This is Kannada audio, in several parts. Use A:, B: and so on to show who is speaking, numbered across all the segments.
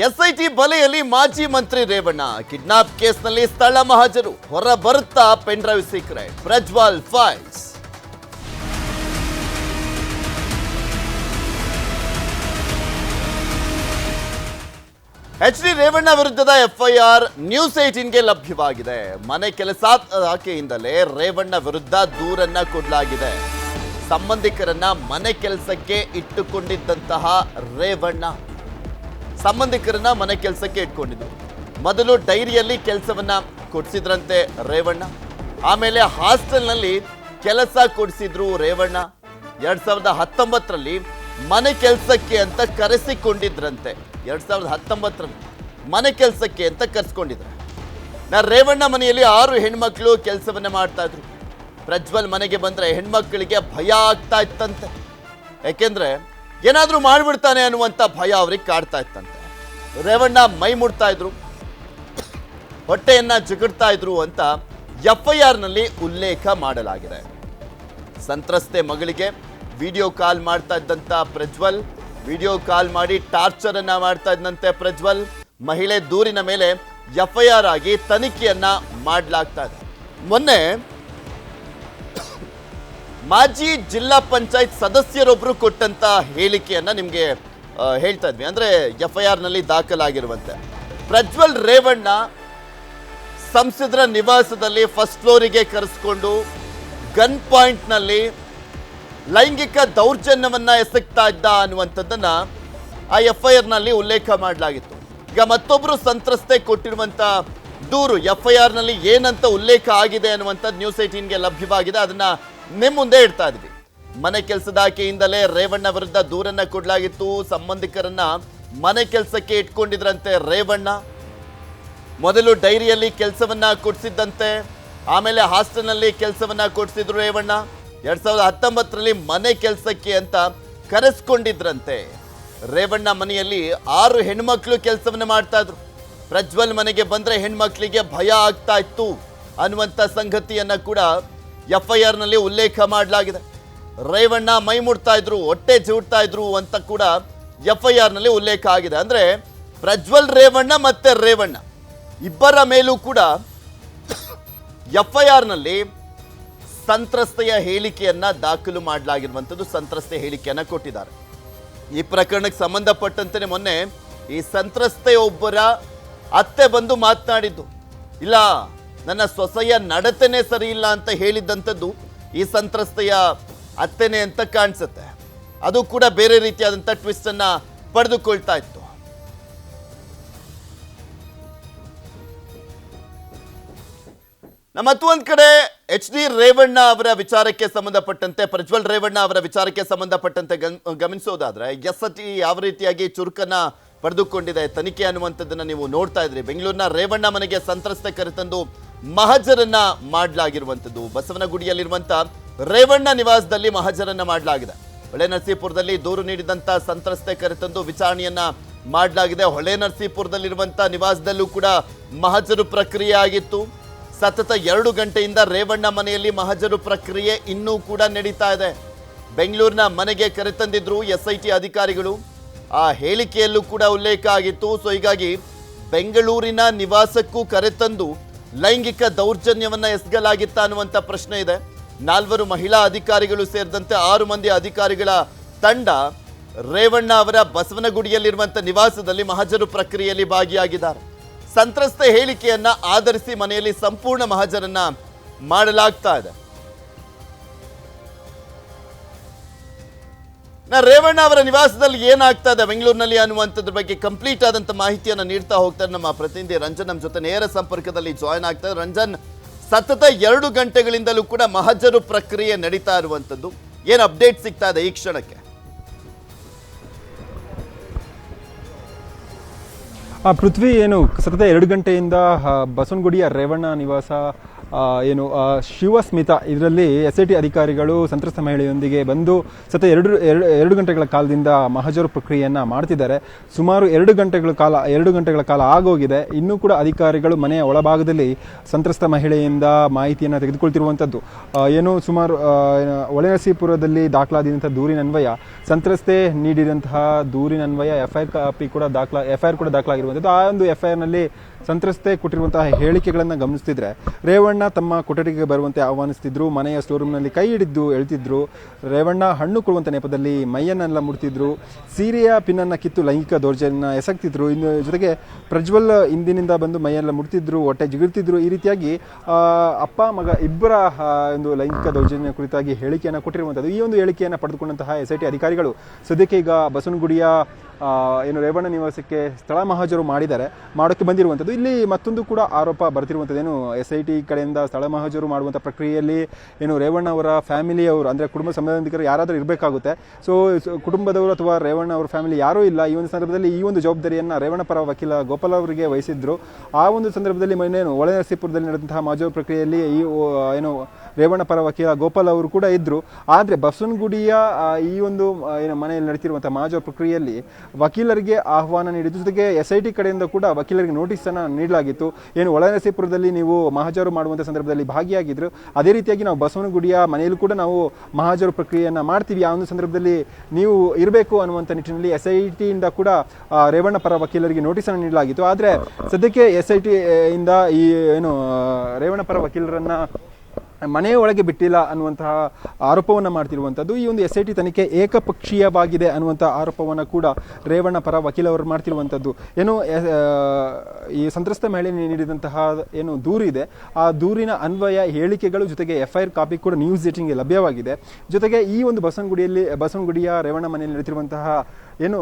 A: ಎಸ್ಐಟಿ ಬಲೆಯಲ್ಲಿ ಮಾಜಿ ಮಂತ್ರಿ ರೇವಣ್ಣ. ಕಿಡ್ನಾಪ್ ಕೇಸ್ನಲ್ಲಿ ಸ್ಥಳ ಮಹಾಜರು. ಹೊರ ಬರುತ್ತಾ pen drive secret. Prajwal files. H D Revanna ವಿರುದ್ಧದ ಎಫ್ಐಆರ್ ನ್ಯೂಸ್ ಏಟೀನ್ಗೆ ಲಭ್ಯವಾಗಿದೆ. ಮನೆ ಕೆಲಸ ಆಕೆಯಿಂದಲೇ ರೇವಣ್ಣ ವಿರುದ್ಧ ದೂರನ್ನ ಕೊಡಲಾಗಿದೆ. ಸಂಬಂಧಿಕರನ್ನ ಮನೆ ಕೆಲಸಕ್ಕೆ ಇಟ್ಟುಕೊಂಡಿದ್ದಂತಹ ರೇವಣ್ಣ. ಸಂಬಂಧಿಕರನ್ನ ಮನೆ ಕೆಲಸಕ್ಕೆ ಇಟ್ಕೊಂಡಿದ್ರು. ಮೊದಲು ಡೈರಿಯಲ್ಲಿ ಕೆಲಸವನ್ನ ಕೊಡಿಸಿದ್ರಂತೆ ರೇವಣ್ಣ. ಆಮೇಲೆ ಹಾಸ್ಟೆಲ್ನಲ್ಲಿ ಕೆಲಸ ಕೊಡಿಸಿದ್ರು ರೇವಣ್ಣ. ಎರಡ್ ಸಾವಿರದ ಹತ್ತೊಂಬತ್ತರಲ್ಲಿ ಮನೆ ಕೆಲಸಕ್ಕೆ ಅಂತ ಕರೆಸಿಕೊಂಡಿದ್ರಂತೆ. ಎರಡ್ ಸಾವಿರದ ಹತ್ತೊಂಬತ್ತರಲ್ಲಿ ಮನೆ ಕೆಲಸಕ್ಕೆ ಅಂತ ಕರೆಸ್ಕೊಂಡಿದ್ರು. ನಾ ರೇವಣ್ಣ ಮನೆಯಲ್ಲಿ ಆರು ಹೆಣ್ಮಕ್ಳು ಕೆಲಸವನ್ನ ಮಾಡ್ತಾ ಇದ್ರು. ಪ್ರಜ್ವಲ್ ಮನೆಗೆ ಬಂದ್ರೆ ಹೆಣ್ಮಕ್ಳಿಗೆ ಭಯ ಆಗ್ತಾ ಇತ್ತಂತೆ. ಯಾಕೆಂದ್ರೆ ಏನಾದ್ರೂ ಮಾಡಿಬಿಡ್ತಾನೆ ಅನ್ನುವಂಥ ಭಯ ಅವ್ರಿಗೆ ಕಾಡ್ತಾ ಇತ್ತಂತೆ. ರೇವಣ್ಣ ಮೈ ಮುಡ್ತಾ ಇದ್ರು. ಹೊಟ್ಟೆಯನ್ನ ಜಿಗಿಡ್ತಾ ಇದ್ರು ಅಂತ ಎಫ್ ಐ ನಲ್ಲಿ ಉಲ್ಲೇಖ ಮಾಡಲಾಗಿದೆ. ಸಂತ್ರಸ್ತೆ ಮಗಳಿಗೆ ವಿಡಿಯೋ ಕಾಲ್ ಮಾಡ್ತಾ ಇದ್ದಂತ ಪ್ರಜ್ವಲ್, ವಿಡಿಯೋ ಕಾಲ್ ಮಾಡಿ ಟಾರ್ಚರ್ ಅನ್ನ ಮಾಡ್ತಾ ಇದ್ದಂತೆ ಪ್ರಜ್ವಲ್, ಮಹಿಳೆ ದೂರಿನ ಮೇಲೆ ಎಫ್ ಐ ಆರ್ ಆಗಿ ತನಿಖೆಯನ್ನ ಮಾಡಲಾಗ್ತಾ ಇದೆ. ಮೊನ್ನೆ ಮಾಜಿ ಜಿಲ್ಲಾ ಪಂಚಾಯತ್ ಸದಸ್ಯರೊಬ್ಬರು ಕೊಟ್ಟಂತ ಹೇಳಿಕೆಯನ್ನ ನಿಮ್ಗೆ ಹೇಳ್ತಾ ಇದ್ವಿ. ಅಂದ್ರೆ ಎಫ್ ಐ ಆರ್ನಲ್ಲಿ ದಾಖಲಾಗಿರುವಂತೆ. ಪ್ರಜ್ವಲ್ ರೇವಣ್ಣ ಸಂಸದರ ನಿವಾಸದಲ್ಲಿ ಫಸ್ಟ್ ಫ್ಲೋರಿಗೆ ಕರೆಸ್ಕೊಂಡು ಗನ್ ಪಾಯಿಂಟ್ನಲ್ಲಿ ಲೈಂಗಿಕ ದೌರ್ಜನ್ಯವನ್ನ ಎಸಗ್ತಾ ಇದ್ದ ಅನ್ನುವಂಥದ್ದನ್ನ ಆ ಎಫ್ ಐ ಆರ್ನಲ್ಲಿ ಉಲ್ಲೇಖ ಮಾಡಲಾಗಿತ್ತು. ಈಗ ಮತ್ತೊಬ್ಬರು ಸಂತ್ರಸ್ತೆ ಕೊಟ್ಟಿರುವಂತ ದೂರು ಎಫ್ ಐ ಆರ್ನಲ್ಲಿ ಏನಂತ ಉಲ್ಲೇಖ ಆಗಿದೆ ಅನ್ನುವಂಥದ್ದು ನ್ಯೂಸ್ ಏಟೀನ್ಗೆ ಲಭ್ಯವಾಗಿದೆ. ಅದನ್ನ ನಿಮ್ಮ ಮುಂದೆ ಇಡ್ತಾ ಇದ್ವಿ. ಮನೆ ಕೆಲಸದ ಆಕೆಯಿಂದಲೇ ರೇವಣ್ಣ ವಿರುದ್ಧ ದೂರನ್ನ ಕೊಡಲಾಗಿತ್ತು. ಸಂಬಂಧಿಕರನ್ನ ಮನೆ ಕೆಲಸಕ್ಕೆ ಇಟ್ಕೊಂಡಿದ್ರಂತೆ ರೇವಣ್ಣ. ಮೊದಲು ಡೈರಿಯಲ್ಲಿ ಕೆಲಸವನ್ನ ಕೊಡಿಸಿದ್ದಂತೆ. ಆಮೇಲೆ ಹಾಸ್ಟೆಲ್ನಲ್ಲಿ ಕೆಲಸವನ್ನ ಕೊಡಿಸಿದ್ರು ರೇವಣ್ಣ. ಎರಡ್ ಸಾವಿರದ ಹತ್ತೊಂಬತ್ತರಲ್ಲಿ ಮನೆ ಕೆಲಸಕ್ಕೆ ಅಂತ ಕರೆಸ್ಕೊಂಡಿದ್ರಂತೆ. ರೇವಣ್ಣ ಮನೆಯಲ್ಲಿ ಆರು ಹೆಣ್ಮಕ್ಳು ಕೆಲಸವನ್ನ ಮಾಡ್ತಾ ಇದ್ರು. ಪ್ರಜ್ವಲ್ ಮನೆಗೆ ಬಂದ್ರೆ ಹೆಣ್ಮಕ್ಳಿಗೆ ಭಯ ಆಗ್ತಾ ಇತ್ತು ಅನ್ನುವಂಥ ಸಂಗತಿಯನ್ನ ಕೂಡ ಎಫ್ ಐ ಆರ್ನಲ್ಲಿ ಉಲ್ಲೇಖ ಮಾಡಲಾಗಿದೆ. ರೇವಣ್ಣ ಮೈ ಮುಡ್ತಾ ಇದ್ರು, ಹೊಟ್ಟೆ ಜೂಡ್ತಾ ಇದ್ರು ಅಂತ ಕೂಡ ಎಫ್ ಐ ಆರ್ನಲ್ಲಿ ಉಲ್ಲೇಖ ಆಗಿದೆ. ಅಂದರೆ ಪ್ರಜ್ವಲ್ ರೇವಣ್ಣ ಮತ್ತೆ ರೇವಣ್ಣ ಇಬ್ಬರ ಮೇಲೂ ಕೂಡ ಎಫ್ ಐ ಆರ್ನಲ್ಲಿ ಸಂತ್ರಸ್ತೆಯ ಹೇಳಿಕೆಯನ್ನು ದಾಖಲು ಮಾಡಲಾಗಿರುವಂಥದ್ದು ಸಂತ್ರಸ್ತೆ ಹೇಳಿಕೆಯನ್ನು ಕೊಟ್ಟಿದ್ದಾರೆ. ಈ ಪ್ರಕರಣಕ್ಕೆ ಸಂಬಂಧಪಟ್ಟಂತೆ ಮೊನ್ನೆ ಈ ಸಂತ್ರಸ್ತೆಯೊಬ್ಬರ ಅತ್ತೆ ಬಂದು ಮಾತನಾಡಿದ್ದು. ಇಲ್ಲ ನನ್ನ ಸೊಸೆಯ ನಡತೆನೆ ಸರಿ ಇಲ್ಲ ಅಂತ ಹೇಳಿದ್ದಂಥದ್ದು ಈ ಸಂತ್ರಸ್ತೆಯ ಅತ್ತೆನೆ ಅಂತ ಕಾಣಿಸುತ್ತೆ. ಅದು ಕೂಡ ಬೇರೆ ರೀತಿಯಾದಂಥ ಟ್ವಿಸ್ಟ್ ಅನ್ನ ಪಡೆದುಕೊಳ್ತಾ ಇತ್ತು. ಒಂದ್ ಕಡೆ ಎಚ್ ಡಿ ರೇವಣ್ಣ ಅವರ ವಿಚಾರಕ್ಕೆ ಸಂಬಂಧಪಟ್ಟಂತೆ, ಪ್ರಜ್ವಲ್ ರೇವಣ್ಣ ಅವರ ವಿಚಾರಕ್ಕೆ ಸಂಬಂಧಪಟ್ಟಂತೆ ಗಮನಿಸೋದಾದ್ರೆ ಎಸ್ ಟಿ ಯಾವ ರೀತಿಯಾಗಿ ಚುರುಕನ್ನ ಪಡೆದುಕೊಂಡಿದೆ, ತನಿಖೆ ಅನ್ನುವಂಥದ್ದನ್ನ ನೀವು ನೋಡ್ತಾ ಇದ್ರಿ ಬೆಂಗಳೂರಿನ ರೇವಣ್ಣ ಮನೆಗೆ ಸಂತ್ರಸ್ತೆ ಕರೆತಂದು ಮಹಜರನ್ನ ಮಾಡಲಾಗಿರುವಂಥದ್ದು. ಬಸವನಗುಡಿಯಲ್ಲಿರುವಂಥ ರೇವಣ್ಣ ನಿವಾಸದಲ್ಲಿ ಮಹಜರನ್ನ ಮಾಡಲಾಗಿದೆ. ಹೊಳೆ ನರಸೀಪುರದಲ್ಲಿ ದೂರು ನೀಡಿದಂಥ ಸಂತ್ರಸ್ತೆ ಕರೆತಂದು ವಿಚಾರಣೆಯನ್ನ ಮಾಡಲಾಗಿದೆ. ಹೊಳೆ ನರಸೀಪುರದಲ್ಲಿರುವಂಥ ನಿವಾಸದಲ್ಲೂ ಕೂಡ ಮಹಜರು ಪ್ರಕ್ರಿಯೆ ಆಗಿತ್ತು. ಸತತ ಎರಡು ಗಂಟೆಯಿಂದ ರೇವಣ್ಣ ಮನೆಯಲ್ಲಿ ಮಹಜರು ಪ್ರಕ್ರಿಯೆ ಇನ್ನೂ ಕೂಡ ನಡೀತಾ ಇದೆ. ಬೆಂಗಳೂರಿನ ಮನೆಗೆ ಕರೆತಂದಿದ್ರು ಎಸ್ ಐ ಟಿ ಅಧಿಕಾರಿಗಳು. ಆ ಹೇಳಿಕೆಯಲ್ಲೂ ಕೂಡ ಉಲ್ಲೇಖ ಆಗಿತ್ತು. ಸೊ, ಹೀಗಾಗಿ ಬೆಂಗಳೂರಿನ ನಿವಾಸಕ್ಕೂ ಕರೆತಂದು ಲೈಂಗಿಕ ದೌರ್ಜನ್ಯವನ್ನ ಎಸಗಲಾಗಿತ್ತ ಅನ್ನುವಂಥ ಪ್ರಶ್ನೆ ಇದೆ. ನಾಲ್ವರು ಮಹಿಳಾ ಅಧಿಕಾರಿಗಳು ಸೇರಿದಂತೆ ಆರು ಮಂದಿ ಅಧಿಕಾರಿಗಳ ತಂಡ ರೇವಣ್ಣ ಅವರ ಬಸವನಗುಡಿಯಲ್ಲಿರುವಂಥ ನಿವಾಸದಲ್ಲಿ ಮಹಜರು ಪ್ರಕ್ರಿಯೆಯಲ್ಲಿ ಭಾಗಿಯಾಗಿದ್ದಾರೆ. ಸಂತ್ರಸ್ತ ಹೇಳಿಕೆಯನ್ನು ಆಧರಿಸಿ ಮನೆಯಲ್ಲಿ ಸಂಪೂರ್ಣ ಮಹಜರನ್ನ ಮಾಡಲಾಗ್ತಾ ಇದೆ. ನಾ ರೇವಣ್ಣ ಅವರ ನಿವಾಸದಲ್ಲಿ ಏನಾಗ್ತಾ ಇದೆ ಬೆಂಗಳೂರಿನಲ್ಲಿ ಅನ್ನುವಂಥದ್ರ ಬಗ್ಗೆ ಕಂಪ್ಲೀಟ್ ಆದಂಥ ಮಾಹಿತಿಯನ್ನು ನೀಡ್ತಾ ಹೋಗ್ತಾರೆ ನಮ್ಮ ಪ್ರತಿನಿಧಿ ರಂಜನ್ ನಮ್ಮ ಜೊತೆ ನೇರ ಸಂಪರ್ಕದಲ್ಲಿ ಜಾಯ್ನ್ ಆಗ್ತಾರೆ. ರಂಜನ್, ಸತತ ಎರಡು ಗಂಟೆಗಳಿಂದಲೂ ಕೂಡ ಮಹಜರು ಪ್ರಕ್ರಿಯೆ ನಡೀತಾ ಇರುವಂಥದ್ದು. ಏನು ಅಪ್ಡೇಟ್ ಸಿಗ್ತಾ ಇದೆ ಈ ಕ್ಷಣಕ್ಕೆ?
B: ಆ, ಪೃಥ್ವಿ, ಏನು ಸತತ ಎರಡು ಗಂಟೆಯಿಂದ ಬಸವನಗುಡಿಯ ರೇವಣ್ಣ ನಿವಾಸ ಏನು ಶಿವಸ್ಮಿತ. ಇದರಲ್ಲಿ ಎಸ್ ಐ ಟಿ ಅಧಿಕಾರಿಗಳು ಸಂತ್ರಸ್ತ ಮಹಿಳೆಯೊಂದಿಗೆ ಬಂದು ಸತ ಎರಡು ಎರಡು ಗಂಟೆಗಳ ಕಾಲದಿಂದ ಮಹಜರು ಪ್ರಕ್ರಿಯೆಯನ್ನು ಮಾಡ್ತಿದ್ದಾರೆ. ಸುಮಾರು ಎರಡು ಗಂಟೆಗಳ ಕಾಲ, ಎರಡು ಗಂಟೆಗಳ ಕಾಲ ಆಗೋಗಿದೆ. ಇನ್ನೂ ಕೂಡ ಅಧಿಕಾರಿಗಳು ಮನೆಯ ಒಳಭಾಗದಲ್ಲಿ ಸಂತ್ರಸ್ತ ಮಹಿಳೆಯಿಂದ ಮಾಹಿತಿಯನ್ನು ತೆಗೆದುಕೊಳ್ತಿರುವಂಥದ್ದು ಏನು, ಸುಮಾರು ಒಳನರಸೀಪುರದಲ್ಲಿ ದಾಖಲಾದಂಥ ದೂರಿನನ್ವಯ, ಸಂತ್ರಸ್ತೆ ನೀಡಿದಂತಹ ದೂರಿನನ್ವಯ ಎಫ್ ಐ ಕಾಪಿ ಕೂಡ ದಾಖಲಾ ಎಫ್ ಐ ಆರ್ ಕೂಡ ದಾಖಲಾಗಿರುವಂಥದ್ದು ಆ ಒಂದು ಎಫ್ ಐ ಸಂತ್ರಸ್ತೆ ಕೊಟ್ಟಿರುವಂತಹ ಹೇಳಿಕೆಗಳನ್ನು ಗಮನಿಸ್ತಿದ್ರೆ, ರೇವಣ್ಣ ತಮ್ಮ ಕೊಠಡಿಗೆ ಬರುವಂತೆ ಆಹ್ವಾನಿಸ್ತಿದ್ರು, ಮನೆಯ ಸ್ಟೋರೂಮ್ನಲ್ಲಿ ಕೈ ಹಿಡಿದು ಎಳ್ತಿದ್ರು ರೇವಣ್ಣ ಹಣ್ಣು ಕೊಡುವಂಥ ನೆಪದಲ್ಲಿ ಮೈಯನ್ನೆಲ್ಲ ಮುಡ್ತಿದ್ರು, ಸೀರೆಯ ಪಿನ್ನನ್ನು ಕಿತ್ತು ಲೈಂಗಿಕ ದೌರ್ಜನ್ಯ ಎಸಗ್ತಿದ್ರು, ಇನ್ನು ಜೊತೆಗೆ ಪ್ರಜ್ವಲ್ ಹಿಂದಿನಿಂದ ಬಂದು ಮೈಯೆಲ್ಲ ಮುಡ್ತಿದ್ರು, ಹೊಟ್ಟೆ ಜಿಗಿರ್ತಿದ್ರು, ಈ ರೀತಿಯಾಗಿ ಅಪ್ಪ, ಮಗ ಇಬ್ಬರ ಒಂದು ಲೈಂಗಿಕ ದೌರ್ಜನ್ಯ ಕುರಿತಾಗಿ ಹೇಳಿಕೆಯನ್ನು ಕೊಟ್ಟಿರುವಂಥದ್ದು ಈ ಒಂದು ಹೇಳಿಕೆಯನ್ನು ಪಡೆದುಕೊಂಡಂತಹ ಎಸ್ ಐ ಟಿ ಅಧಿಕಾರಿಗಳು, ಸದ್ಯಕ್ಕೆ ಈಗ ಬಸವನಗುಡಿಯ ಏನು ರೇವಣ್ಣ ನಿವಾಸಕ್ಕೆ ಸ್ಥಳ ಮಹಾಜರು ಮಾಡಿದ್ದಾರೆ, ಮಾಡೋಕ್ಕೆ ಬಂದಿರುವಂಥದ್ದು. ಇಲ್ಲಿ ಮತ್ತೊಂದು ಕೂಡ ಆರೋಪ ಬರ್ತಿರುವಂಥದ್ದು. ಏನು ಎಸ್ ಐ ಟಿ ಕಡೆಯಿಂದ ಸ್ಥಳ ಮಹಾಜರು ಮಾಡುವಂಥ ಪ್ರಕ್ರಿಯೆಯಲ್ಲಿ ಏನು ರೇವಣ್ಣ ಅವರ ಫ್ಯಾಮಿಲಿಯವರು ಅಂದರೆ ಕುಟುಂಬ ಸಂಬಂಧಿಕರು ಯಾರಾದರೂ ಇರಬೇಕಾಗುತ್ತೆ. ಸೊ, ಕುಟುಂಬದವರು ಅಥವಾ ರೇವಣ್ಣ ಅವರ ಫ್ಯಾಮಿಲಿ ಯಾರೂ ಇಲ್ಲ. ಈ ಒಂದು ಸಂದರ್ಭದಲ್ಲಿ ಈ ಒಂದು ಜವಾಬ್ದಾರಿಯನ್ನು ರೇವಣ್ಣ ಪರ ವಕೀಲ ಗೋಪಾಲ್ ಅವರಿಗೆ ವಹಿಸಿದ್ರು. ಆ ಒಂದು ಸಂದರ್ಭದಲ್ಲಿ ಏನು ಒಳನರಸೀಪುರದಲ್ಲಿ ನಡೆದಂತಹ ಮಹಾಜರು ಪ್ರಕ್ರಿಯೆಯಲ್ಲಿ ಈ ಏನು ರೇವಣ್ಣ ಪರ ವಕೀಲ ಗೋಪಾಲ್ ಅವರು ಕೂಡ ಇದ್ದರು ಆದರೆ ಬಸವನಗುಡಿಯ ಈ ಒಂದು ಏನು ಮನೆಯಲ್ಲಿ ನಡೀತಿರುವಂಥ ಮಾಜ ಪ್ರಕ್ರಿಯೆಯಲ್ಲಿ ವಕೀಲರಿಗೆ ಆಹ್ವಾನ ನೀಡಿದ್ದು, ಜೊತೆಗೆ ಎಸ್ ಐ ಟಿ ಕಡೆಯಿಂದ ಕೂಡ ವಕೀಲರಿಗೆ ನೋಟಿಸನ್ನು ನೀಡಲಾಗಿತ್ತು. ಏನು ಒಳನರಸೀಪುರದಲ್ಲಿ ನೀವು ಮಹಾಜರು ಮಾಡುವಂಥ ಸಂದರ್ಭದಲ್ಲಿ ಭಾಗಿಯಾಗಿದ್ದರು ಅದೇ ರೀತಿಯಾಗಿ ನಾವು ಬಸವನಗುಡಿಯ ಮನೆಯಲ್ಲೂ ಕೂಡ ನಾವು ಮಹಾಜರು ಪ್ರಕ್ರಿಯೆಯನ್ನು ಮಾಡ್ತೀವಿ. ಆ ಒಂದು ಸಂದರ್ಭದಲ್ಲಿ ನೀವು ಇರಬೇಕು ಅನ್ನುವಂಥ ನಿಟ್ಟಿನಲ್ಲಿ ಎಸ್ ಐ ಟಿಯಿಂದ ಕೂಡ ರೇವಣ್ಣಪರ ರೇವಣ್ಣ ಪರ ವಕೀಲರಿಗೆ ನೋಟಿಸನ್ನು ನೀಡಲಾಗಿತ್ತು. ಆದರೆ ಸದ್ಯಕ್ಕೆ ಎಸ್ ಐ ಟಿ ಇಂದ ಈ, ಏನು ರೇವಣ್ಣಪರ ರೇವಣ್ಣ ಪರ ವಕೀಲರನ್ನ ಮನೆಯ ಒಳಗೆ ಬಿಟ್ಟಿಲ್ಲ ಅನ್ನುವಂತಹ ಆರೋಪವನ್ನು ಮಾಡ್ತಿರುವಂಥದ್ದು ಈ ಒಂದು ಎಸ್ ಐ ಟಿ ತನಿಖೆ ಏಕಪಕ್ಷೀಯವಾಗಿದೆ ಅನ್ನುವಂಥ ಆರೋಪವನ್ನು ಕೂಡ ರೇವಣ್ಣ ಪರ ವಕೀಲವರು ಮಾಡ್ತಿರುವಂಥದ್ದು ಏನು ಈ ಸಂತ್ರಸ್ತ ಮಹಿಳೆ ನೀಡಿದಂತಹ ಏನು ದೂರಿದೆ ಆ ದೂರಿನ ಅನ್ವಯ ಹೇಳಿಕೆಗಳು ಜೊತೆಗೆ ಎಫ್ ಐ ಆರ್ ಕಾಪಿ ಕೂಡ ನ್ಯೂಸ್ ಏಟಿಂಗ್ಗೆ ಲಭ್ಯವಾಗಿದೆ. ಜೊತೆಗೆ ಈ ಒಂದು ಬಸವನಗುಡಿಯಲ್ಲಿ, ಬಸವನಗುಡಿಯ ರೇವಣ್ಣ ಮನೆಯಲ್ಲಿ ನಡೆತಿರುವಂತಹ ಏನು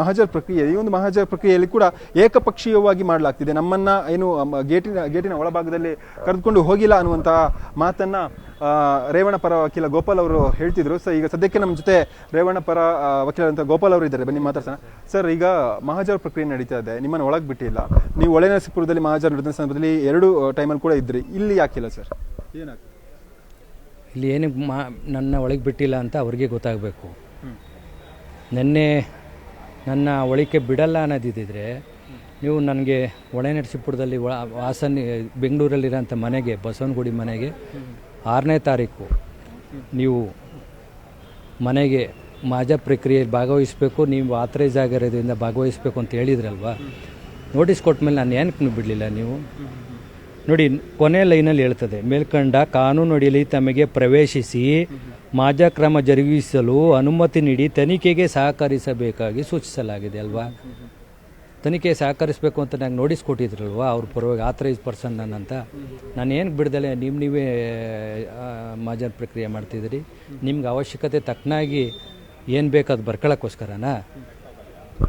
B: ಮಹಾಜರ್ ಪ್ರಕ್ರಿಯೆ, ಈ ಒಂದು ಮಹಜರ್ ಪ್ರಕ್ರಿಯೆಯಲ್ಲಿ ಕೂಡ ಏಕಪಕ್ಷೀಯವಾಗಿ ಮಾಡಲಾಗ್ತಿದೆ. ನಮ್ಮನ್ನ ಏನು ಗೇಟಿನ ಗೇಟಿನ ಒಳಭಾಗದಲ್ಲಿ ಕರೆದುಕೊಂಡು ಹೋಗಿಲ್ಲ ಅನ್ನುವಂತಹ ಮಾತನ್ನ ರೇವಣ ರೇವಣ್ಣ ಪರ ವಕೀಲ ಗೋಪಾಲ್ ಅವರು ಹೇಳ್ತಿದ್ರು. ಸರ್, ಈಗ ಸದ್ಯಕ್ಕೆ ನಮ್ಮ ಜೊತೆ ರೇವಣ್ಣ ಪರ ವಕೀಲರಂತ ಗೋಪಾಲ್ ಅವರು ಇದ್ದಾರೆ. ಬನ್ನಿ ಮಾತಾಡ್ಸೋಣ. ಸರ್, ಈಗ ಮಹಾಜರ್ ಪ್ರಕ್ರಿಯೆ ನಡೀತಾ ಇದೆ. ನಿಮ್ಮನ್ನು ಒಳಗೆ ಬಿಟ್ಟಿಲ್ಲ. ನೀವು ಒಳನರಸೀಪುರದಲ್ಲಿ ಮಹಾಜರ್ ನಡೆದ ಸಂದರ್ಭದಲ್ಲಿ ಎರಡು ಟೈಮಲ್ಲಿ ಕೂಡ ಇದ್ರಿ. ಇಲ್ಲಿ ಯಾಕಿಲ್ಲ ಸರ್? ಏನಾಗ್ತದೆ?
C: ಇಲ್ಲಿ ಏನಕ್ಕೆ ಮಾ ನನ್ನ ಒಳಗೆ ಬಿಟ್ಟಿಲ್ಲ ಅಂತ ಅವ್ರಿಗೆ ಗೊತ್ತಾಗಬೇಕು. ನೆನ್ನೆ ನನ್ನ ಒಳಿಕೆ ಬಿಡಲ್ಲ ಅನ್ನೋದಿದ್ದರೆ ನೀವು ನನಗೆ ಒಳನರಸೀಪುರದಲ್ಲಿ ಒಳ ವಾಸನ್, ಬೆಂಗಳೂರಲ್ಲಿರೋಂಥ ಮನೆಗೆ, ಬಸವನಗುಡಿ ಮನೆಗೆ ಆರನೇ ತಾರೀಕು ನೀವು ಮನೆಗೆ ಮಾಜ ಪ್ರಕ್ರಿಯೆಯಲ್ಲಿ ಭಾಗವಹಿಸಬೇಕು, ನೀವು ಆಥರೈಸ್ ಆಗಿರೋದ್ರಿಂದ ಭಾಗವಹಿಸಬೇಕು ಅಂತ ಹೇಳಿದ್ರಲ್ವಾ? ನೋಟಿಸ್ ಕೊಟ್ಟ ಮೇಲೆ ನಾನು ಏನಕ್ಕೆ ಬಿಡಲಿಲ್ಲ ನೀವು? ನೋಡಿ ಕೊನೆ ಲೈನಲ್ಲಿ ಹೇಳ್ತದೆ, ಮೇಲ್ಕಂಡ ಕಾನೂನು ಅಡಿಯಲ್ಲಿ ತಮಗೆ ಪ್ರವೇಶಿಸಿ ಮಾಜಾ ಕ್ರಮ ಜರುಗಿಸಲು ಅನುಮತಿ ನೀಡಿ ತನಿಖೆಗೆ ಸಹಕರಿಸಬೇಕಾಗಿ ಸೂಚಿಸಲಾಗಿದೆ ಅಲ್ವಾ? ತನಿಖೆ ಸಹಕರಿಸಬೇಕು ಅಂತ ನಂಗೆ ನೋಟಿಸ್ ಕೊಟ್ಟಿದ್ರಲ್ವ? ಅವ್ರ ಪರವಾಗಿ ಆಥರೈಸ್ ಪರ್ಸನ್ ನನ್ನಂತ. ನಾನು ಏನು ಬಿಡ್ದಲೆ ನಿಮ್ಮ ನೀವೇ ಆ, ಮಾಜಾ ಪ್ರಕ್ರಿಯೆ ಮಾಡ್ತಿದ್ದೀರಿ. ನಿಮ್ಗೆ ಅವಶ್ಯಕತೆ ತಕ್ಕನಾಗಿ ಏನು ಬೇಕು ಅದು ಬರ್ಕೊಳ್ಳೋಕ್ಕೋಸ್ಕರನಾ?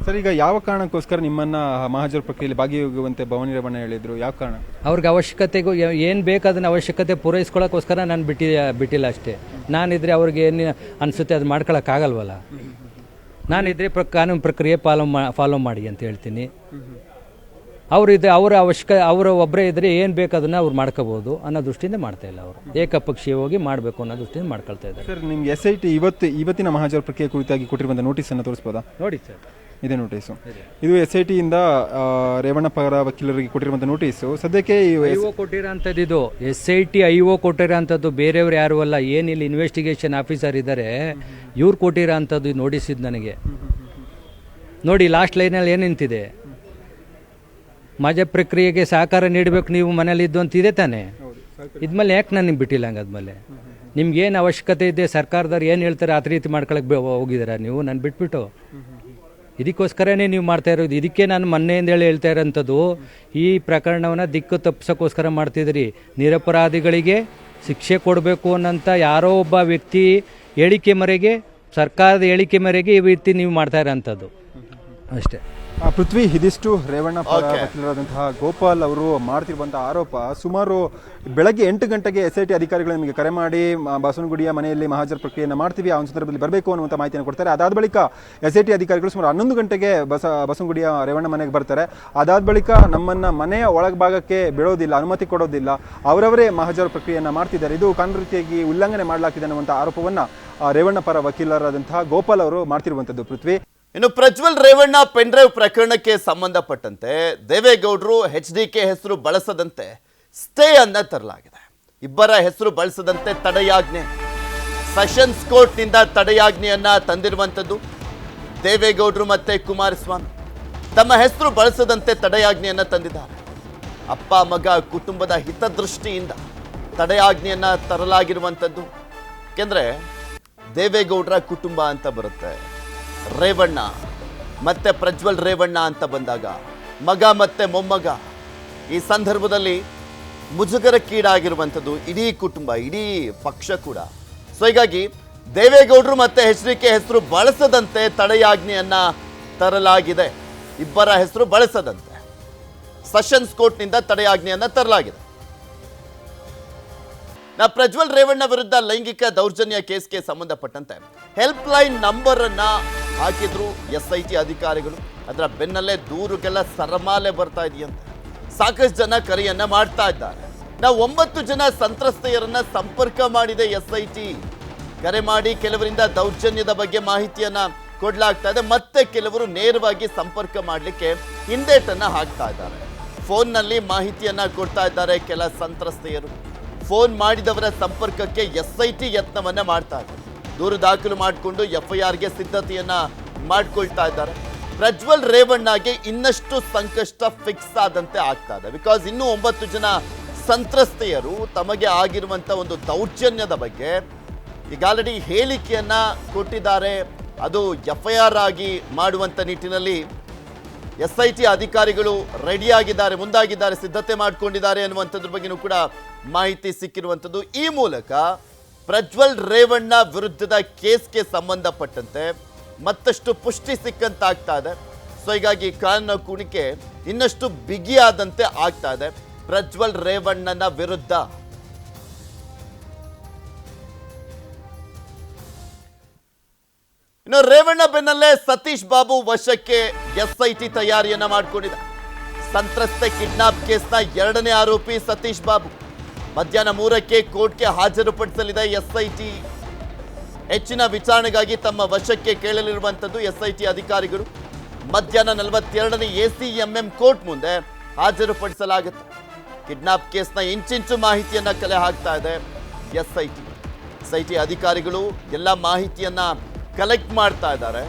B: ಸರ್, ಈಗ ಯಾವ ಕಾರಣಕ್ಕೋಸ್ಕರ ನಿಮ್ಮನ್ನ ಮಹಾಜರ ಪ್ರಕ್ರಿಯೆಯಲ್ಲಿ ಭಾಗಿಯಾಗುವಂತೆ ಭವಾನಿ ರೇವಣ್ಣ ಹೇಳಿದ್ರು? ಯಾವ ಕಾರಣ?
C: ಅವ್ರಿಗೆ ಅವಶ್ಯಕತೆಗೂ ಏನು ಬೇಕು ಅದನ್ನ ಅವಶ್ಯಕತೆ ಪೂರೈಸ್ಕೊಳ್ಳೋಕ್ಕೋಸ್ಕರ ನಾನು ಬಿಟ್ಟಿ ಬಿಟ್ಟಿಲ್ಲ ಅಷ್ಟೇ. ನಾನಿದ್ರೆ ಅವ್ರಿಗೆ ಏನು ಅನಿಸುತ್ತೆ ಅದು ಮಾಡ್ಕೊಳಕ್ಕಾಗಲ್ವಲ್ಲ? ನಾನಿದ್ರೆ ಪ್ರ ಕಾನೂನು ಪ್ರಕ್ರಿಯೆ ಫಾಲೋ ಮಾ ಫಾಲೋ ಮಾಡಿ ಅಂತ ಹೇಳ್ತೀನಿ. ಅವರಿದ್ರೆ ಅವರ ಅವಶ್ಯಕ ಅವರ ಒಬ್ಬರೇ ಇದ್ದರೆ ಏನು ಬೇಕು ಅದನ್ನು ಅವ್ರು ಮಾಡ್ಕೋಬೋದು ಅನ್ನೋ ದೃಷ್ಟಿಯಿಂದ ಮಾಡ್ತಾ ಇಲ್ಲ ಅವರು. ಏಕಪಕ್ಷೀಯವಾಗಿ ಮಾಡಬೇಕು ಅನ್ನೋ ದೃಷ್ಟಿಯಿಂದ ಮಾಡ್ಕೊಳ್ತಾ ಇದ್ದಾರೆ.
B: ಸರ್ ನಿಮ್ಗೆ ಎಸ್ ಐ ಟಿ ಇವತ್ತು ಇವತ್ತಿನ ಮಹಾಜರ್ ಪ್ರಕ್ರಿಯೆ ಕುರಿತಾಗಿ ಕೊಟ್ಟಿರುವಂಥ ನೋಟಿಸನ್ನು ತೋರಿಸ್ಬೋದಾ?
C: ನೋಡಿ ಸರ್.
B: ಇದೇ ನೋಟಿಸು ಇದು. ಎಸ್ ಐ ಟಿಯಿಂದ ರೇವಣ್ಣ ಪರ ವಕೀಲರಿಗೆ ಕೊಟ್ಟಿರುವಂಥ ನೋಟಿಸು ಸದ್ಯಕ್ಕೆ
C: ಐ ಒ ಕೊಟ್ಟಿರೋಂಥದ್ದು ಇದು. S I T I O ಕೊಟ್ಟಿರೋಂಥದ್ದು ಬೇರೆಯವ್ರು ಯಾರು ಅಲ್ಲ. ಏನಿಲ್ಲ ಇನ್ವೆಸ್ಟಿಗೇಷನ್ ಆಫೀಸರ್ ಇದ್ದಾರೆ ಇವ್ರು ಕೊಟ್ಟಿರೋ ಅಂಥದ್ದು ನೋಟಿಸಿದ್ದು ನನಗೆ. ನೋಡಿ ಲಾಸ್ಟ್ ಲೈನಲ್ಲಿ ಏನು ನಿಂತಿದೆ? ಮಾಜ ಪ್ರಕ್ರಿಯೆಗೆ ಸಹಕಾರ ನೀಡಬೇಕು ನೀವು ಮನೇಲಿದ್ದು ಅಂತ ಇದೆ ತಾನೆ. ಇದ್ಮೇಲೆ ಯಾಕೆ ನನಗೆ ಬಿಟ್ಟಿಲ್ಲ ಹಂಗಾದ್ಮೇಲೆ ನಿಮ್ಗೆ ಏನು ಅವಶ್ಯಕತೆ ಇದೆ ಸರ್ಕಾರದವ್ರು ಏನು ಹೇಳ್ತಾರೆ ಆ ರೀತಿ ಮಾಡ್ಕೊಳಕ್ಕೆ ಹೋಗಿದ್ದೀರ ನೀವು? ನಾನು ಬಿಟ್ಬಿಟ್ಟು. ಇದಕ್ಕೋಸ್ಕರನೇ ನೀವು ಮಾಡ್ತಾ ಇರೋದು. ಇದಕ್ಕೆ ನಾನು ಮೊನ್ನೆಯಿಂದ ಹೇಳಿ ಹೇಳ್ತಾ ಇರೋಂಥದ್ದು ಈ ಪ್ರಕರಣವನ್ನು ದಿಕ್ಕು ತಪ್ಪಿಸೋಕ್ಕೋಸ್ಕರ ಮಾಡ್ತಿದ್ರಿ ನಿರಪರಾಧಿಗಳಿಗೆ ಶಿಕ್ಷೆ ಕೊಡಬೇಕು ಅನ್ನೋಂಥ ಯಾರೋ ಒಬ್ಬ ವ್ಯಕ್ತಿ ಹೇಳಿಕೆ ಮರೆಗೆ ಸರ್ಕಾರದ ಹೇಳಿಕೆ ಮರೆಗೆ ಈ ರೀತಿ ನೀವು ಮಾಡ್ತಾ ಇರೋಂಥದ್ದು. ಅಷ್ಟೇ.
B: ಪೃಥ್ವಿ ಇದಿಷ್ಟು ರೇವಣ್ಣ ಪರ. ವಕೀಲರಾದಂತಹ ಗೋಪಾಲ್ ಅವರು ಮಾಡ್ತಿರುವಂತಹ ಆರೋಪ. ಸುಮಾರು ಬೆಳಗ್ಗೆ ಎಂಟು ಗಂಟೆಗೆ ಎಸ್ ಐ ಟಿ ಅಧಿಕಾರಿಗಳು ನಿಮಗೆ ಕರೆ ಮಾಡಿ ಬಸವನಗುಡಿಯ ಮನೆಯಲ್ಲಿ ಮಹಾಜರ್ ಪ್ರಕ್ರಿಯೆಯನ್ನು ಮಾಡ್ತೀವಿ ಆ ಒಂದು ಸಂದರ್ಭದಲ್ಲಿ ಬರಬೇಕು ಅನ್ನುವಂಥ ಮಾಹಿತಿಯನ್ನು ಕೊಡ್ತಾರೆ. ಅದಾದ ಬಳಿಕ ಎಸ್ ಐ ಟಿ ಅಧಿಕಾರಿಗಳು ಸುಮಾರು ಹನ್ನೊಂದು ಗಂಟೆಗೆ ಬಸ ಬಸವನಗುಡಿಯ ರೇವಣ್ಣ ಮನೆಗೆ ಬರ್ತಾರೆ. ಅದಾದ ಬಳಿಕ ನಮ್ಮನ್ನ ಮನೆಯ ಒಳಭಾಗಕ್ಕೆ ಬಿಡೋದಿಲ್ಲ ಅನುಮತಿ ಕೊಡೋದಿಲ್ಲ. ಅವರವರೇ ಮಹಾಜರ್ ಪ್ರಕ್ರಿಯೆಯನ್ನು ಮಾಡ್ತಿದ್ದಾರೆ. ಇದು ಕಾನೂನು ರೀತಿಯಾಗಿ ಉಲ್ಲಂಘನೆ ಮಾಡಲಾಗಿದೆ ಅನ್ನುವಂಥ ಆರೋಪವನ್ನು ರೇವಣ್ಣ ಪರ ವಕೀಲರಾದಂತಹ ಗೋಪಾಲ್ ಅವರು ಮಾಡ್ತಿರುವಂಥದ್ದು ಪೃಥ್ವಿ.
A: ಇನ್ನು ಪ್ರಜ್ವಲ್ ರೇವಣ್ಣ ಪೆನ್ಡ್ರೈವ್ ಪ್ರಕರಣಕ್ಕೆ ಸಂಬಂಧಪಟ್ಟಂತೆ ದೇವೇಗೌಡರು ಹೆಚ್ ಡಿ ಕೆ ಹೆಸರು ಬಳಸದಂತೆ ಸ್ಟೇ ಅನ್ನ ತರಲಾಗಿದೆ. ಇಬ್ಬರ ಹೆಸರು ಬಳಸದಂತೆ ತಡೆಯಾಜ್ಞೆ. ಸೆಷನ್ಸ್ ಕೋರ್ಟ್ನಿಂದ ತಡೆಯಾಜ್ಞೆಯನ್ನ ತಂದಿರುವಂಥದ್ದು ದೇವೇಗೌಡರು ಮತ್ತೆ ಕುಮಾರಸ್ವಾಮಿ. ತಮ್ಮ ಹೆಸರು ಬಳಸದಂತೆ ತಡೆಯಾಜ್ಞೆಯನ್ನ ತಂದಿದ್ದಾರೆ. ಅಪ್ಪ, ಮಗ, ಕುಟುಂಬದ ಹಿತದೃಷ್ಟಿಯಿಂದ ತಡೆಯಾಜ್ಞೆಯನ್ನ ತರಲಾಗಿರುವಂಥದ್ದು. ಯಾಕೆಂದ್ರೆ ದೇವೇಗೌಡರ ಕುಟುಂಬ ಅಂತ ಬರುತ್ತೆ. ರೇವಣ್ಣ. ಮತ್ತೆ ಪ್ರಜ್ವಲ್ ರೇವಣ್ಣ ಅಂತ ಬಂದಾಗ ಮಗ ಮತ್ತೆ ಮೊಮ್ಮಗ. ಈ ಸಂದರ್ಭದಲ್ಲಿ ಮುಜುಗರಕ್ಕೀಡಾಗಿರುವಂಥದ್ದು ಇಡೀ ಕುಟುಂಬ, ಇಡೀ ಪಕ್ಷ ಕೂಡ. ಸೊ ಹೀಗಾಗಿ ದೇವೇಗೌಡರು ಮತ್ತೆ ಎಚ್ ಹೆಸರು ಬಳಸದಂತೆ ತಡೆಯಾಜ್ಞೆಯನ್ನ ತರಲಾಗಿದೆ. ಇಬ್ಬರ ಹೆಸರು ಬಳಸದಂತೆ. ಸೆಷನ್ಸ್ ಕೋರ್ಟ್ನಿಂದ ತಡೆಯಾಜ್ಞೆಯನ್ನ ತರಲಾಗಿದೆ. ನಾ ಪ್ರಜ್ವಲ್ ರೇವಣ್ಣ ವಿರುದ್ಧ ಲೈಂಗಿಕ ದೌರ್ಜನ್ಯ ಕೇಸ್ಗೆ ಸಂಬಂಧಪಟ್ಟಂತೆ ಹೆಲ್ಪ್ ಲೈನ್ ನಂಬರ್ ಅನ್ನ ಹಾಕಿದ್ರು ಎಸ್ ಐ ಟಿ ಅಧಿಕಾರಿಗಳು. ಅದರ ಬೆನ್ನಲ್ಲೇ ದೂರಿಗೆಲ್ಲ ಸರಮಾಲೆ ಬರ್ತಾ ಇದೆಯಂತೆ. ಸಾಕಷ್ಟು ಜನ ಕರೆಯನ್ನ ಮಾಡ್ತಾ ಇದ್ದಾರೆ. ನಾವು ಒಂಬತ್ತು ಜನ ಸಂತ್ರಸ್ತೆಯರನ್ನ ಸಂಪರ್ಕ ಮಾಡಿದೆ ಎಸ್ ಐ ಟಿ ಕರೆ ಮಾಡಿ ಕೆಲವರಿಂದ ದೌರ್ಜನ್ಯದ ಬಗ್ಗೆ ಮಾಹಿತಿಯನ್ನ ಕೊಡ್ಲಾಗ್ತಾ ಇದೆ. ಮತ್ತೆ ಕೆಲವರು ನೇರವಾಗಿ ಸಂಪರ್ಕ ಮಾಡಲಿಕ್ಕೆ ಹಿಂದೇಟನ್ನ ಹಾಕ್ತಾ ಇದ್ದಾರೆ. ಫೋನ್ನಲ್ಲಿ ಮಾಹಿತಿಯನ್ನ ಕೊಡ್ತಾ ಇದ್ದಾರೆ ಕೆಲ ಸಂತ್ರಸ್ತೆಯರು. ಫೋನ್ ಮಾಡಿದವರ ಸಂಪರ್ಕಕ್ಕೆ ಎಸ್ ಐ ಟಿ ಯತ್ನವನ್ನ ಮಾಡ್ತಾ ಇದ್ದಾರೆ. ದೂರು ದಾಖಲು ಮಾಡಿಕೊಂಡು ಎಫ್ ಐ ಆರ್ಗೆ ಸಿದ್ಧತೆಯನ್ನ ಮಾಡ್ಕೊಳ್ತಾ ಇದ್ದಾರೆ. ಪ್ರಜ್ವಲ್ ರೇವಣ್ಣಗೆ ಇನ್ನಷ್ಟು ಸಂಕಷ್ಟ ಫಿಕ್ಸ್ ಆದಂತೆ ಆಗ್ತಾ ಇದೆ. ಬಿಕಾಸ್ ಇನ್ನೂ ಒಂಬತ್ತು ಜನ ಸಂತ್ರಸ್ತೆಯರು ತಮಗೆ ಆಗಿರುವಂತ ಒಂದು ದೌರ್ಜನ್ಯದ ಬಗ್ಗೆ ಈಗ ಆಲ್ರೆಡಿ ಹೇಳಿಕೆಯನ್ನ ಕೊಟ್ಟಿದ್ದಾರೆ. ಅದು ಎಫ್ ಐ ಆರ್ ಆಗಿ ಮಾಡುವಂತ ನಿಟ್ಟಿನಲ್ಲಿ ಎಸ್ ಐ ಟಿ ಅಧಿಕಾರಿಗಳು ರೆಡಿಯಾಗಿದ್ದಾರೆ, ಮುಂದಾಗಿದ್ದಾರೆ, ಸಿದ್ಧತೆ ಮಾಡಿಕೊಂಡಿದ್ದಾರೆ ಅನ್ನುವಂಥದ್ರ ಬಗ್ಗೆನೂ ಕೂಡ ಮಾಹಿತಿ ಸಿಕ್ಕಿರುವಂಥದ್ದು. ಈ ಮೂಲಕ ಪ್ರಜ್ವಲ್ ರೇವಣ್ಣ ವಿರುದ್ಧದ ಕೇಸ್ಗೆ ಸಂಬಂಧಪಟ್ಟಂತೆ ಮತ್ತಷ್ಟು ಪುಷ್ಟಿ ಸಿಕ್ಕಂತಾಗ್ತಾ ಇದೆ. ಸೊ, ಹೀಗಾಗಿ ಕಾನೂನು ಕುಣಿಕೆ ಇನ್ನಷ್ಟು ಬಿಗಿಯಾದಂತೆ ಆಗ್ತಾ ಇದೆ. ಪ್ರಜ್ವಲ್ ರೇವಣ್ಣನ ವಿರುದ್ಧ. ಇನ್ನು ರೇವಣ್ಣ ಬೆನ್ನಲ್ಲೇ ಸತೀಶ್ ಬಾಬು ವಶಕ್ಕೆ ಎಸ್ಐಟಿ ತಯಾರಿಯನ್ನ ಮಾಡಿಕೊಂಡಿದೆ ಸಂತ್ರಸ್ತೆ ಕಿಡ್ನಾಪ್ ಕೇಸ್ನ ಎರಡನೇ ಆರೋಪಿ ಸತೀಶ್ ಬಾಬು. ಮಧ್ಯಾಹ್ನ ಮೂರಕ್ಕೆ ಕೋರ್ಟ್ಗೆ ಹಾಜರುಪಡಿಸಲಿದೆ ಎಸ್ಐಟಿ. ಹೆಚ್ಚಿನ ವಿಚಾರಣೆಗಾಗಿ ತಮ್ಮ ವಶಕ್ಕೆ ಕೇಳಲಿರುವಂಥದ್ದು ಎಸ್ಐಟಿ ಅಧಿಕಾರಿಗಳು. ಮಧ್ಯಾಹ್ನ ನಲವತ್ತೆರಡನೇ ಎಸಿಎಂಎಂ ಕೋರ್ಟ್ ಮುಂದೆ ಹಾಜರುಪಡಿಸಲಾಗುತ್ತೆ. ಕಿಡ್ನಾಪ್ ಕೇಸ್ನ ಇಂಚಿಂಚು ಮಾಹಿತಿಯನ್ನ ಕಲೆ ಹಾಕ್ತಾ ಇದೆ ಎಸ್ಐಟಿ. ಎಸ್ಐಟಿ ಅಧಿಕಾರಿಗಳು ಎಲ್ಲ ಮಾಹಿತಿಯನ್ನ ಕಲೆಕ್ಟ್ ಮಾಡ್ತಾ ಇದ್ದಾರೆ.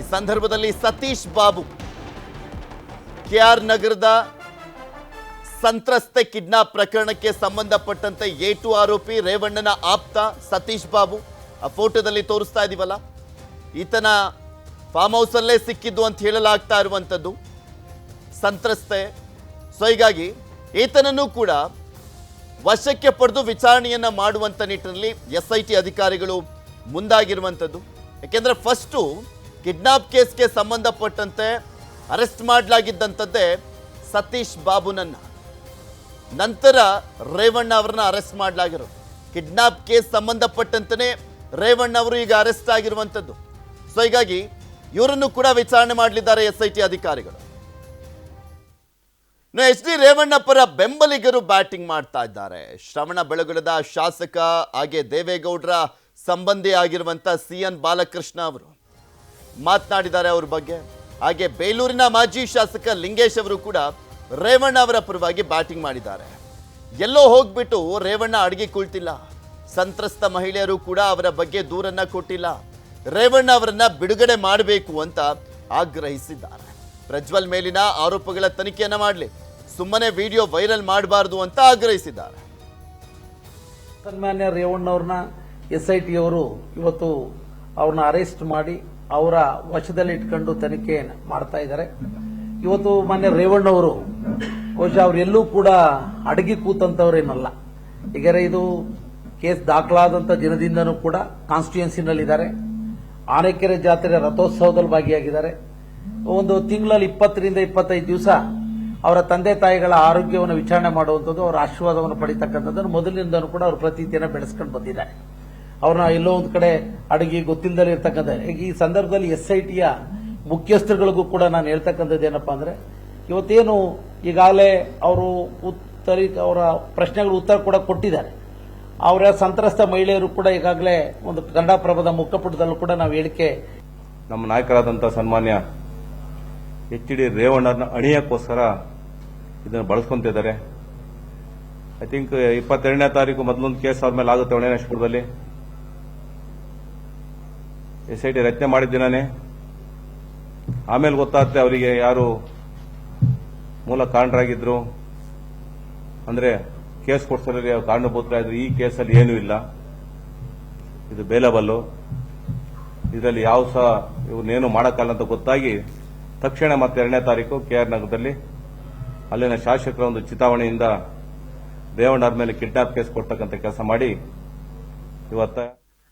A: ಈ ಸಂದರ್ಭದಲ್ಲಿ ಸತೀಶ್ ಬಾಬು. ಕೆ ಆರ್ ನಗರದ ಸಂತ್ರಸ್ತೆ ಕಿಡ್ನಾಪ್ ಪ್ರಕರಣಕ್ಕೆ ಸಂಬಂಧಪಟ್ಟಂತೆ ಎ ಟು ಆರೋಪಿ ರೇವಣ್ಣನ ಆಪ್ತ ಸತೀಶ್ ಬಾಬು. ಆ ಫೋಟೋದಲ್ಲಿ ತೋರಿಸ್ತಾ ಇದೀವಲ್ಲ? ಈತನ ಫಾರ್ಮ್ ಹೌಸಲ್ಲೇ ಸಿಕ್ಕಿದ್ದು ಅಂತ ಹೇಳಲಾಗ್ತಾ ಇರುವಂಥದ್ದು. ಸಂತ್ರಸ್ತೆ. ಸೊ ಹೀಗಾಗಿ ಈತನನ್ನು ಕೂಡ ವಶಕ್ಕೆ ಪಡೆದು ವಿಚಾರಣೆಯನ್ನ ಮಾಡುವಂತ ನಿಟ್ಟಿನಲ್ಲಿ ಎಸ್ ಐ ಟಿ ಅಧಿಕಾರಿಗಳು ಮುಂದಾಗಿರುವಂಥದ್ದು. ಯಾಕೆಂದ್ರೆ ಫಸ್ಟು ಕಿಡ್ನಾಪ್ ಕೇಸ್ಗೆ ಸಂಬಂಧಪಟ್ಟಂತೆ ಅರೆಸ್ಟ್ ಮಾಡಲಾಗಿದ್ದಂಥದ್ದೇ ಸತೀಶ್ ಬಾಬುನನ್ನ. ನಂತರ ರೇವಣ್ಣ ಅವರನ್ನ ಅರೆಸ್ಟ್ ಮಾಡಲಾಗಿರೋದು. ಕಿಡ್ನಾಪ್ ಕೇಸ್ ಸಂಬಂಧಪಟ್ಟಂತೆಯೇ ರೇವಣ್ಣ ಅವರು ಈಗ ಅರೆಸ್ಟ್ ಆಗಿರುವಂಥದ್ದು ಸೊ ಹೀಗಾಗಿ ಇವರನ್ನು ಕೂಡ ವಿಚಾರಣೆ ಮಾಡಲಿದ್ದಾರೆ ಎಸ್ ಐ ಟಿ ಅಧಿಕಾರಿಗಳು. ಎಚ್ ಡಿ ರೇವಣ್ಣ ಪರ ಬೆಂಬಲಿಗರು ಬ್ಯಾಟಿಂಗ್ ಮಾಡ್ತಾ ಇದ್ದಾರೆ. ಶ್ರವಣ ಬೆಳಗುಳದ ಶಾಸಕ ಹಾಗೆ ದೇವೇಗೌಡರ ಸಂಬಂಧಿ ಆಗಿರುವಂಥ ಸಿ ಎನ್ ಬಾಲಕೃಷ್ಣ ಅವರು ಮಾತನಾಡಿದ್ದಾರೆ ಅವ್ರ ಬಗ್ಗೆ. ಹಾಗೆ ಬೇಲೂರಿನ ಮಾಜಿ ಶಾಸಕ ಲಿಂಗೇಶ್ ಅವರು ಕೂಡ ರೇವಣ್ಣ ಅವರ ಪರವಾಗಿ ಬ್ಯಾಟಿಂಗ್ ಮಾಡಿದ್ದಾರೆ. ಎಲ್ಲೋ ಹೋಗ್ಬಿಟ್ಟು ರೇವಣ್ಣ ಅಡುಗೆ ಕುಳ್ತಿಲ್ಲ. ಸಂತ್ರಸ್ತ ಮಹಿಳೆಯರು ಕೂಡ ಅವರ ಬಗ್ಗೆ ದೂರನ್ನ ಕೊಟ್ಟಿಲ್ಲ. ರೇವಣ್ಣ ಅವರನ್ನ ಬಿಡುಗಡೆ ಮಾಡಬೇಕು ಅಂತ ಆಗ್ರಹಿಸಿದ್ದಾರೆ. ಪ್ರಜ್ವಲ್ ಮೇಲಿನ ಆರೋಪಗಳ ತನಿಖೆಯನ್ನು ಮಾಡಲಿ. ಸುಮ್ಮನೆ ವಿಡಿಯೋ ವೈರಲ್ ಮಾಡಬಾರದು ಅಂತ ಆಗ್ರಹಿಸಿದ್ದಾರೆ.
D: ಸನ್ಮಾನ್ಯ ರೇವಣ್ಣವ್ರನ್ನ ಎಸ್ ಐ ಟಿ ಅವರು ಇವತ್ತು ಅವ್ರನ್ನ ಅರೆಸ್ಟ್ ಮಾಡಿ ಅವರ ವಶದಲ್ಲಿ ಇಟ್ಕೊಂಡು ತನಿಖೆ ಮಾಡ್ತಾ ಇದ್ದಾರೆ. ಇವತ್ತು ಮಾನ್ಯ ರೇವಣ್ಣವರು ಬಹುಶಃ ಅವರೆಲ್ಲೂ ಕೂಡ ಅಡಗಿ ಕೂತಂತವ್ರೇನಲ್ಲ. ಈಗಾರೆ ಇದು ಕೇಸ್ ದಾಖಲಾದಂತ ದಿನದಿಂದನೂ ಕೂಡ ಕಾನ್ಸ್ಟಿಟ್ಯೂನ್ಸಿನಲ್ಲಿದ್ದಾರೆ ಆನೆಕೆರೆ ಜಾತ್ರೆ ರಥೋತ್ಸವದಲ್ಲಿ ಭಾಗಿಯಾಗಿದ್ದಾರೆ. ಒಂದು ತಿಂಗಳಲ್ಲಿ ಇಪ್ಪತ್ತರಿಂದ ಇಪ್ಪತ್ತೈದು ದಿವಸ ಅವರ ತಂದೆ ತಾಯಿಗಳ ಆರೋಗ್ಯವನ್ನು ವಿಚಾರಣೆ ಮಾಡುವಂಥದ್ದು, ಅವರ ಆಶೀರ್ವಾದವನ್ನು ಪಡಿತಕ್ಕಂಥದ್ದನ್ನು ಮೊದಲಿನಿಂದಲೂ ಕೂಡ ಅವರು ಪ್ರತೀತಿಯನ್ನು ಬೆಳೆಸ್ಕೊಂಡು ಬಂದಿದ್ದಾರೆ. ಅವ್ರನ್ನ ಎಲ್ಲೋ ಒಂದು ಕಡೆ ಅಡುಗೆ ಗೊತ್ತಿಲ್ಲದಲ್ಲೇ ಇರ್ತಕ್ಕಂಥ ಈ ಸಂದರ್ಭದಲ್ಲಿ ಎಸ್ ಐ ಮುಖ್ಯಸ್ಥರುಗಳಿಗೂ ಕೂಡ ನಾನು ಹೇಳ್ತಕ್ಕಂಥದ್ದು ಏನಪ್ಪಾ ಅಂದರೆ, ಇವತ್ತೇನು ಈಗಾಗಲೇ ಅವರು ಉತ್ತರಿ, ಅವರ ಪ್ರಶ್ನೆಗಳ ಉತ್ತರ ಕೂಡ ಕೊಟ್ಟಿದ್ದಾರೆ. ಅವರ ಸಂತ್ರಸ್ತ ಮಹಿಳೆಯರು ಕೂಡ ಈಗಾಗಲೇ ಒಂದು ಕನ್ನಡಪ್ರಭದ ಮುಖಪುಟದಲ್ಲೂ ಕೂಡ ನಾವು ಹೇಳಿಕೆ
E: ನಮ್ಮ ನಾಯಕರಾದಂಥ ಸನ್ಮಾನ್ಯ ಎಚ್ ಡಿ ರೇವಣ್ಣರನ್ನ ಅಣಿಯಕ್ಕೋಸ್ಕರ ಇದನ್ನು ಬಳಸ್ಕೊಂತಿದ್ದಾರೆ ಐ ಥಿಂಕ್ ಇಪ್ಪತ್ತೆರಡನೇ ತಾರೀಕು ಮೊದಲೊಂದು ಕೇಸ್ ಅವ್ರ ಮೇಲೆ ಆಗುತ್ತೆ ಒಣೇಶ್ವರದಲ್ಲಿ ಎಸ್ ಐ ಟಿ ರಚನೆ ಮಾಡಿದ್ದೀನೇ ಆಮೇಲೆ ಗೊತ್ತಾಗುತ್ತೆ ಅವರಿಗೆ ಯಾರು ಮೂಲ ಕಾರಣರಾಗಿದ್ರು. ಅಂದ್ರೆ ಕೇಸ್ ಕೊಡ್ಸೋರಿಗೆ ಕಾರಣಭೂತರಾಗಿದ್ರು ಈ ಕೇಸಲ್ಲಿ ಏನೂ ಇಲ್ಲ. ಇದು ಬೇಲಬಲ್ಲು ಇದರಲ್ಲಿ ಯಾವ ಸಹ ಇವನ್ನೇನು ಮಾಡೋಕ್ಕಲ್ಲ ಅಂತ ಗೊತ್ತಾಗಿ ತಕ್ಷಣ ಮತ್ತೆ ಎರಡನೇ ತಾರೀಕು ಕೆ ಆರ್ ನಗರದಲ್ಲಿ ಅಲ್ಲಿನ ಶಾಸಕರ ಒಂದು ಚಿತಾವಣೆಯಿಂದ ರೇವಣ್ಣರ ಮೇಲೆ ಕಿಡ್ನಾಪ್ ಕೇಸ್ ಕೊಡ್ತಕ್ಕಂಥ ಕೆಲಸ ಮಾಡಿ ಇವತ್ತ